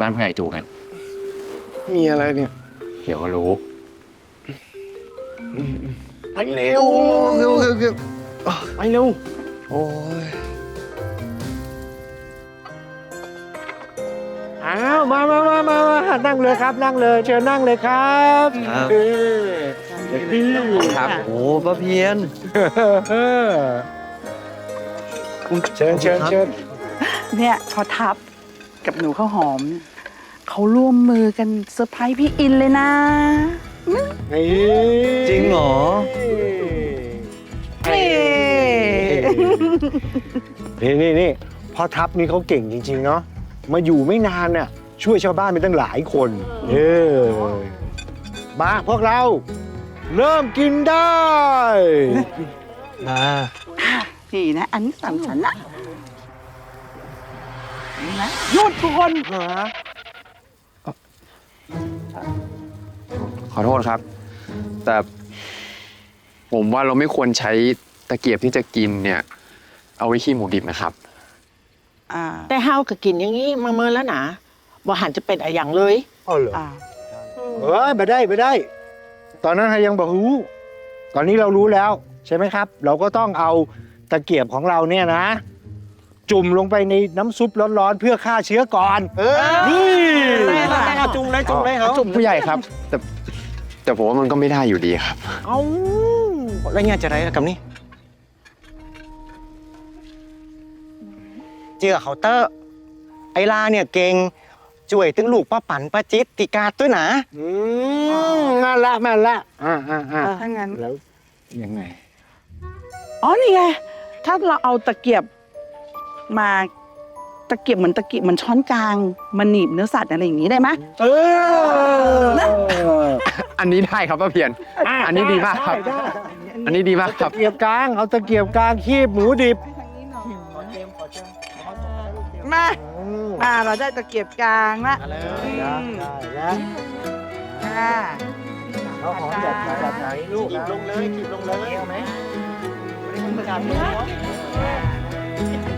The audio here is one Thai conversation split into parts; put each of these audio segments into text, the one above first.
บ้านผู้ใหญ่จูกัน มีอะไรเนี่ยเดี๋ยวก็รู้ ไปเร็วเร็วเร็วเร็วไปเร็ว โอ้ยอ้าวมามามามามานั่งเลยครับ นั่งเลย เชิญนั่งเลยครับครับ เออเด็กดีครับโอ้ป้าเพียน เออเชิญเชิญเชิญเนี่ยพอทับกับหนูข้าวหอม เนี่ยเขาร่วมมือกันเซอร์ไพรส์พี่อินเลยนะนี่จริงเหรอเฮ้นี่นี่นี่พ่อทัพนี่เขาเก่งจริง ๆ เนาะมาอยู่ไม่นานน่ะช่วยชาวบ้านไปตั้งหลายคนเออมาพวกเรา เริ่มกินได้ มา นี่นะ อันนี้สำคัญนะนี่นะหยุดทุกคน ขอโทษครับ แต่ผมว่าเราไม่ควรใช้ตะเกียบที่จะกินเนี่ย เอาไว้ขี้หมูดิบนะครับ อ่าแต่เฮาก็กินอย่างนี้มาเมินแล้วนะบ่หันจะเป็นอะไรอย่างเลย อ๋อเหรออ่าเอ้ยมาได้มาได้ ตอนนั้นยังบอกรู้ ตอนนี้เรารู้แล้ว ใช่ไหมครับ เราก็ต้องเอาตะเกียบของเราเนี่ยนะ จุ่มลงไปในน้ำซุปร้อนๆเพื่อฆ่าเชื้อก่อน เออ นี่แต่เอาจุ่มเลยจุ่มเลยเหรอผู้ใหญ่ครับ แต่แต่ผมว่ามันก็ไม่ได้อยู่ดีครับ เอาแล้วเนี่ยจะไรกับนี่เจือเคาน์เตอร์ไอลาเนี่ยเก่งจ่วยตึงลูกป้าปันป้าจิตติกาด้วยนะอืมนั่นละนั่นละอ่าอ่าอ่าถ้างั้นแล้วยังไง อ๋อนี่ไง ถ้าเราเอาตะเกียบมา ตะเกียบเหมือนตะเกียบเหมือนช้อนกลางมาหนีบเนื้อสัตว์อะไรอย่างนี้ได้ไหมเอออันนี้ได้ครับป้าเพียรอันนี้ดีมากครับได้อันนี้ดีมากคตะรับเกียบกลางเอาตะเกียบกลางคีบหมูดิบมาอืมอ่าเราได้ตะเกียบกลางละได้ได้แล้วอ่าเขาหอมแบบไหนแบบไหนลูกขีบลงเลยขีบลงเลยเอาไหม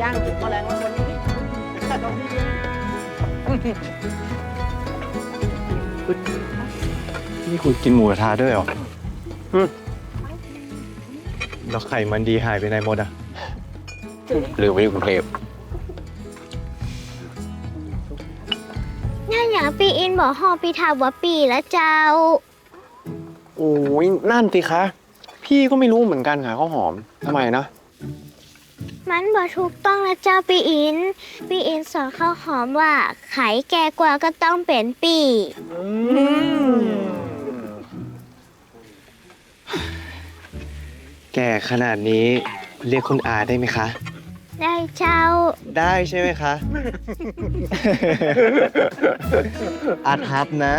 ย่างถึงแมลงวันนี้ นี่คุณกินหมูกระทะด้วยเหรอแล้วไข่มันดีหายไปไหนหมดอะหรือไว้ที่กรุงเทพนั่นอย่างปีอินบอกฮอปีถามว่าปีแล้วเจ้า โอ้ยนั่นสิคะ พี่ก็ไม่รู้เหมือนกันค่ะข้าวหอมทำไมนะ มันบอกถูกต้องนะเจ้าปีอิน ปีอินสอนข้าวหอมว่าไข่แก่กว่าก็ต้องเป็นปีแก่ขนาดนี้เรียกคุณอาได้ไหมคะ ได้เจ้า ได้ใช่ไหมคะ อาทับนะ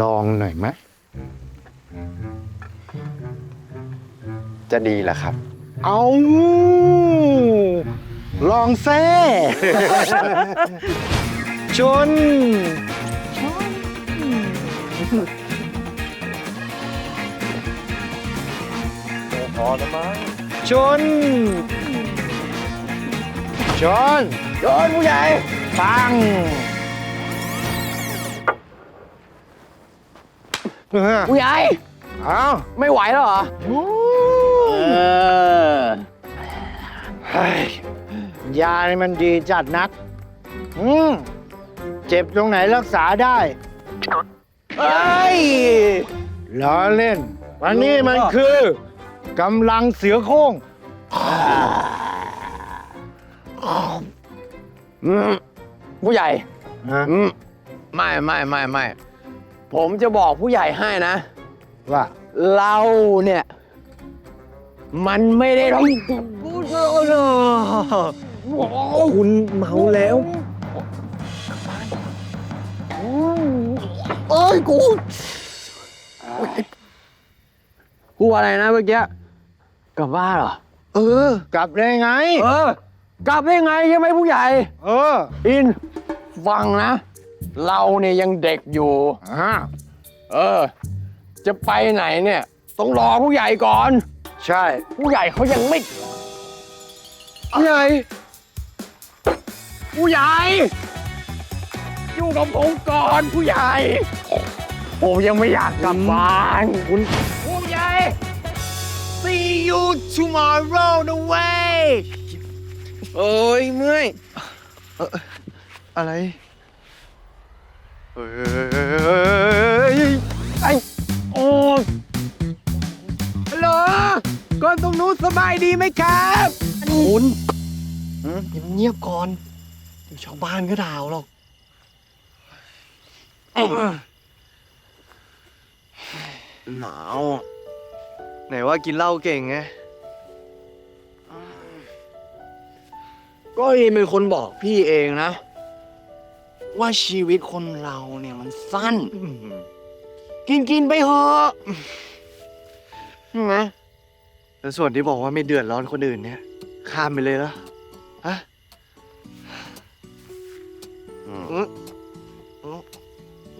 ลองหน่อยไหมจะดีเหรอครับ เอาลองแซ่ ชน พอแล้วมั้งชน ชน ชนผู้ใหญ่ ปัง ผู้ใหญ่เอาไม่ไหวแล้วเหรอเฮ้ยยานี่มันดีจัดนัก อืมเจ็บตรงไหนรักษาได้เอ้ยล้อเล่น วันนี้มันคือกำลังเสือโคร่งอืมผู้ใหญ่ฮะอืมไม่ไม่ไม่ไม่ ผมจะบอกผู้ใหญ่ให้นะ ว่าเราเนี่ย มันไม่ได้ทคุณเมาแล้วำเอ้ยกูกูอะไรนะเมื่อกี้กลับบ้านเหรอ เออ กลับได้ไง เออ กลับได้ไงใช่ไหมผู้ใหญ่ เออ อิน ฟังนะ เราเนี่ยยังเด็กอยู่ อ่าเออ จะไปไหนเนี่ย ต้องรอผู้ใหญ่ก่อน ใช่ ผู้ใหญ่เขายังไม่ผู้ใหญ่ผู้ใหญ่ อยู่กับผมก่อนผู้ใหญ่ผมยังไม่อยากกลับบ้านคุณผู้ใหญ่ See you tomorrow the way เอ้ยเมื่อย อะไร เอ้ยไอโอ้ยฮัลโหลก่อนตรงนู้นสบายดีไหมครับคุณเงียบๆก่อนเดี๋ยวชาวบ้านก็ด่าเอาหรอกหนาวอะไหนว่ากินเหล้าเก่งไงก็เองเป็นคนบอกพี่เองนะ ว่าชีวิตคนเราเนี่ยมันสั้น กินกินๆไปเถอะใช่ไหมแล้วส่วนที่บอกว่าไม่เดือดร้อนคนอื่นเนี่ย ข้ามไปเลยแล้วฮะอืมอืม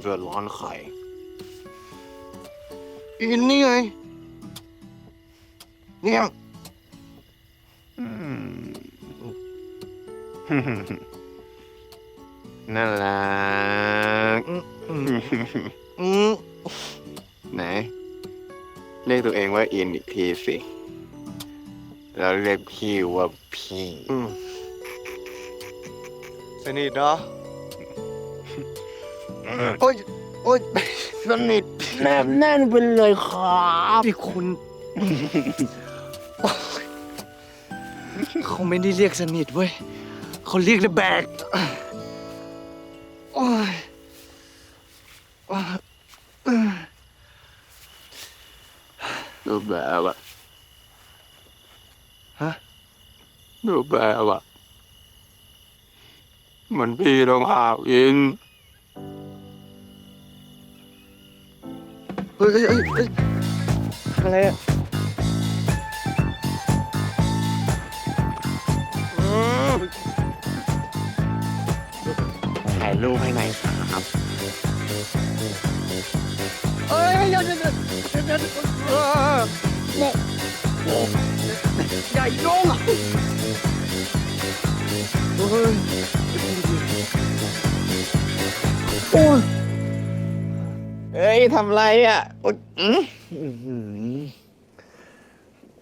เดือดร้อนใครอินนี่ไงเนี่ย นั่นแหละอืมอืมไหน เรียกตัวเองว่าอินอีกทีสิ แล้วเรียกพี่ว่าพี่อืมสนิทเนาะโอ้ยโอ้ยสนิทแนบแน่นไปเลยครับที่คุณ เขาไม่ได้เรียกสนิทเว้ยเขาเรียกระแบกโอ้ยโอ้ยรูปแบบอะฮะรูปแบบอะมือนพี่ต้องหาวอินเฮ้ยเฮ้ยเฮ้ยเฮ้ยอะไรอะ ถ่ายรูปให้หน่อยครับเอ้ยเดี๋ยวเดี๋ยวเดี๋ยวเดี๋ยวเดี๋ยวเออโอ้โหใหญ่ลงเฮ้ยโอ้ยเอ้ยทำไรอะอุ๊ยอืมอื้อหือ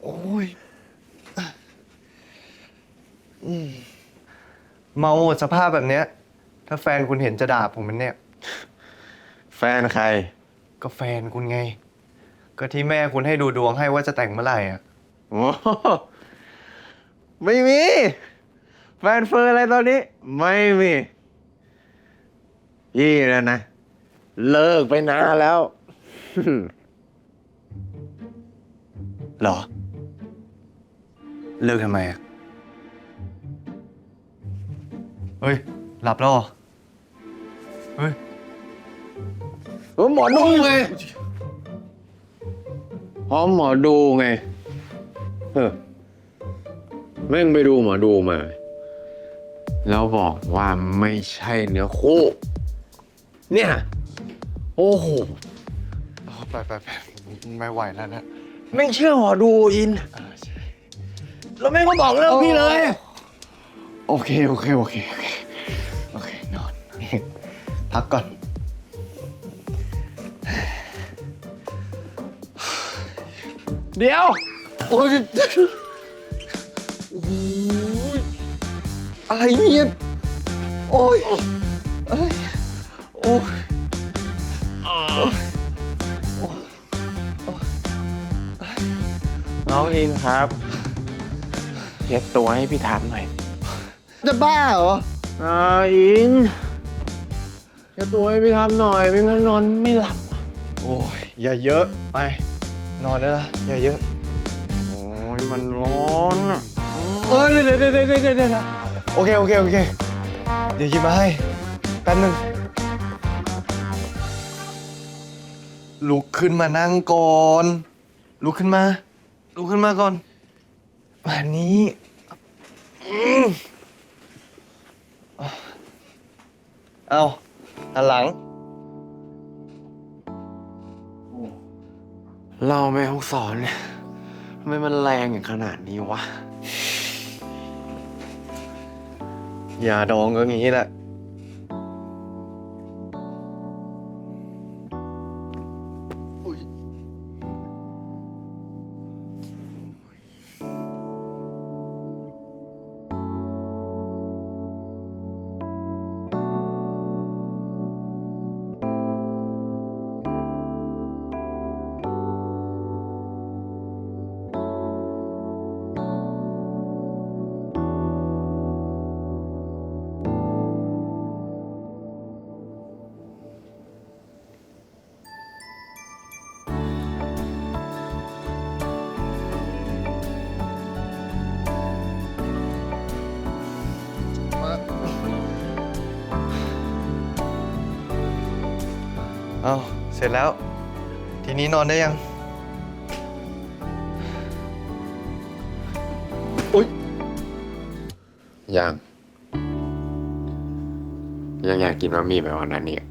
โอ้ยเมาหมดสภาพแบบเนี้ย ถ้าแฟนคุณเห็นจะด่าผมมันเนี่ย แฟนใคร ก็แฟนคุณไง ก็ที่แม่คุณให้ดูดวงให้ว่าจะแต่งเมื่อไหร่อะ โอ้โหไม่มี แฟนเฟอร์อะไรตอนนี้ ไม่มีพี่แล้วนะ เลิกไปนานแล้วเหรอ เลิกทำไมอะ เฮ้ย หลับแล้วเหรอ เฮ้ยเออหมอดูไงเพราะหมอดูไง เออแม่งไปดูหมอดูมา แล้วบอกว่าไม่ใช่เนื้อคู่เนี่ย โอ้โหไปไปไปไม่ไหวแล้วนะแม่งเชื่อหมอดูอินแล้วแม่งก็บอกเรื่องพี่เลย โอเค โอเค โอเคโอเคโอเคนอน พักก่อน เดี๋ยว โอ้ยโอ้ยอะไรเนี่ย โอ้ยเอ้ยโอ้ยน้องอินครับเช็ดตัวให้พี่ถามหน่อย จะบ้าเหรออ่าอิน เช็ดตัวให้พี่ทำหน่อย ไม่งั้นนอนไม่หลับ โอ้ย อย่าเยอะ ไป นอนได้ละ อย่าเยอะ โอ้ย มันร้อนอะเอ้ยเดี๋ยวเดี๋ยวเดี๋ยวเดี๋ยวเดี๋ยวโอเค โอเค โอเค เดี๋ยวหยิบมาให้แป๊บนึง ลุกขึ้นมานั่งก่อน ลุกขึ้นมา ลุกขึ้นมาก่อนอันนี้อเอา หันหลัง เราแม่ห้องสอนเนี่ยทำไมมันแรงอย่างขนาดนี้วะ อย่าดองก็งี้แหละ อาเสร็จแล้ว ทีนี้นอนได้ยังยัง ยังอยากกินบะหมี่แบบวันนั้นอีก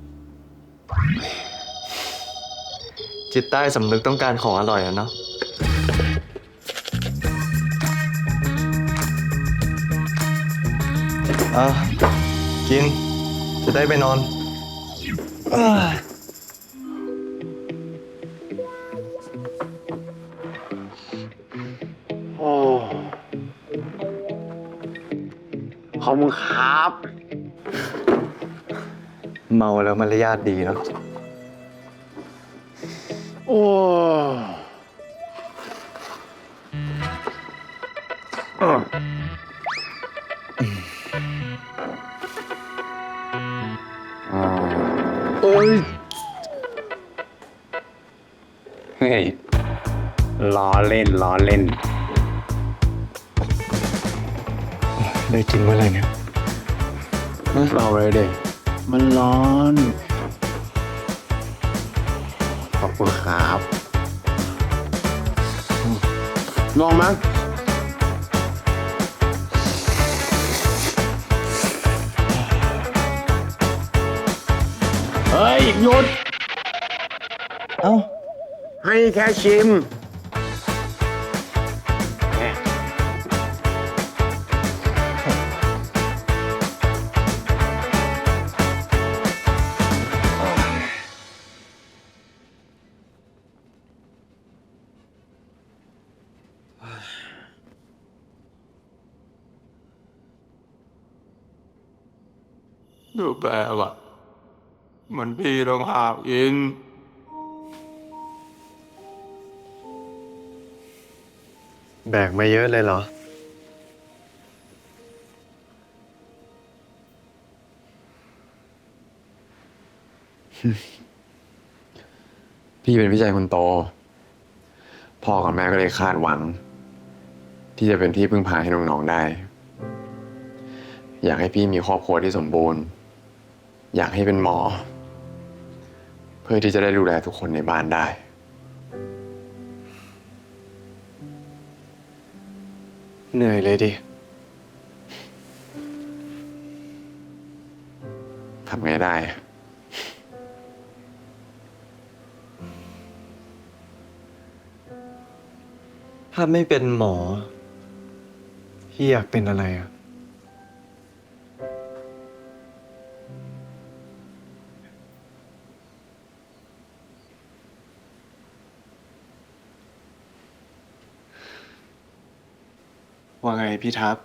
จิตใต้สำนึกต้องการของอร่อยอะเนาะ อะ กิน จะได้ไปนอนโอ้ ขอบคุณครับ เมาแล้วมารยาทดีเนาะโอ้เอ้ยเฮ้ยล้อเล่นล้อเล่น ได้กินเมื่อไหร่เนี่ยเราเลยเด็กมันร้อน ขอบคุณครับลองมั้ยเฮ้ยหยุด เอ้า ให้แค่ชิม ดูแบบอะเหมือนพี่ต้องหากินแบกมาเยอะเลยเหรอ พี่เป็นพี่ชายคนโต พ่อกับแม่ก็เลยคาดหวัง ที่จะเป็นที่พึ่งพาให้น้องๆได้ อยากให้พี่มีครอบครัวที่สมบูรณ์ อยากให้เป็นหมอ เพื่อที่จะได้ดูแลทุกคนในบ้านได้ เหนื่อยเลยดิทำไงได้ ถ้าไม่เป็นหมอ พี่อยากเป็นอะไรอะ พี่ทัพ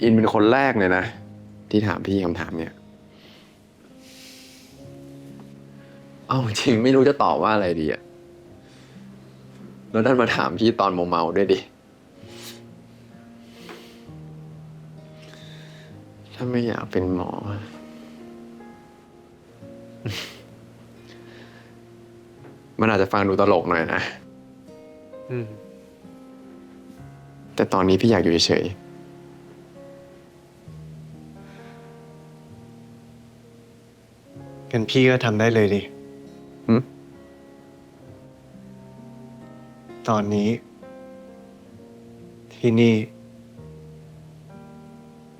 อินเป็นคนแรกเลยนะ ที่ถามพี่คำถามเนี่ย เอาจริงไม่รู้จะตอบว่าอะไรดีอะแล้วดันมาถามพี่ตอนเมาๆด้วยดิ ถ้าไม่อยากเป็นหมอ มันอาจจะฟังดูตลกหน่อยนะ อืม แต่ตอนนี้พี่อยากอยู่เฉยๆกันพี่ก็ทำได้เลยดิหืมตอนนี้ ที่นี่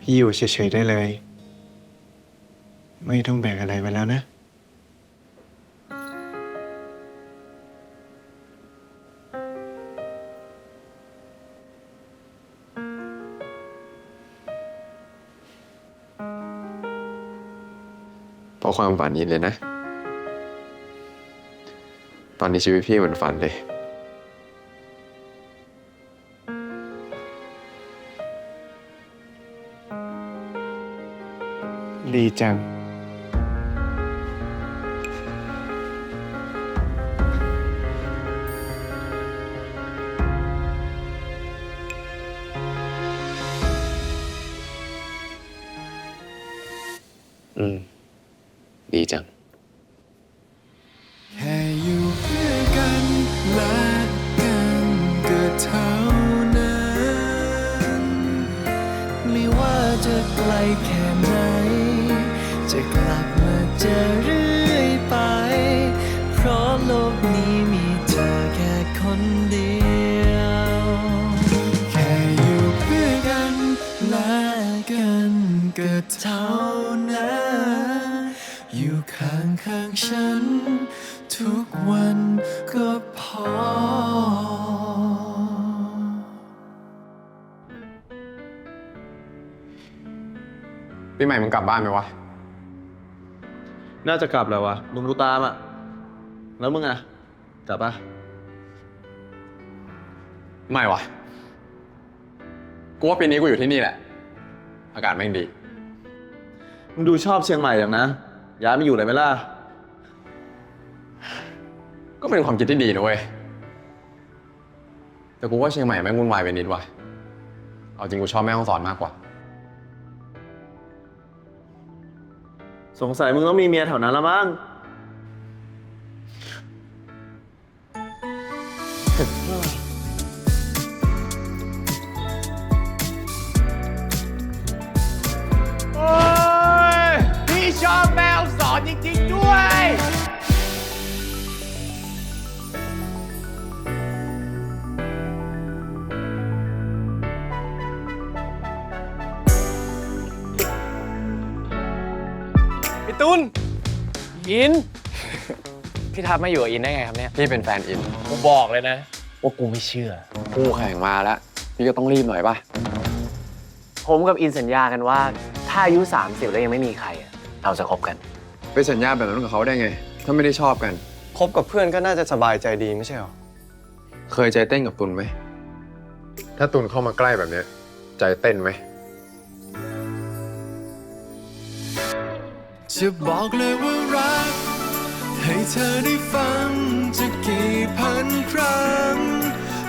พี่อยู่เฉยๆได้เลย ไม่ต้องแบกอะไรไว้แล้วนะ ความฝันนี้เลยนะ ตอนนี้ชีวิตพี่เหมือนฝันเลย ดีจัง ม่มึงกลับบ้านไหมวะ น่าจะกลับแล้ววะลุงกูตามอะ แล้วมึงอะ กลับปะไม่วะกูว่าปีนี้กูอยู่ที่นี่แหละ อากาศแม่งดี มึงดูชอบเชียงใหม่อย่างนะ ย้ายมาอยู่เลยไหมล่ะ ก็เป็นความคิดที่ดีนะเว้ย แต่กูว่าเชียงใหม่แม่งวุ่นวายไปนิดว่ะ เอาจริงกูชอบแม่ห้องสอนมากกว่า สงสัยมึงต้องมีเมียแถวนั้นละมั้ง อิน พี่ทับมาอยู่กับอินได้ไงครับเนี่ย พี่เป็นแฟนอินกูบอกเลยนะว่ากูไม่เชื่อ คู่แข่งมาแล้ว พี่ก็ต้องรีบหน่อยป่ะ ผมกับอินสัญญากันว่า ถ้าอายุ30แล้วยังไม่มีใครอะเราจะคบกัน ไปสัญญาแบบนั้นกับเขาได้ไง ถ้าไม่ได้ชอบกัน คบกับเพื่อนก็น่าจะสบายใจดีไม่ใช่หรอ เคยใจเต้นกับตุนไหม ถ้าตุนเข้ามาใกล้แบบเนี้ย ใจเต้นไหม จะบอกเลยว่ารัก ให้เธอได้ฟังจะกี่พันครั้ง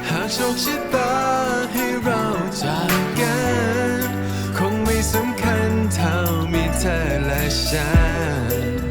หากโชคชะตาให้เราจากกัน คงไม่สำคัญเท่ามีเธอและฉัน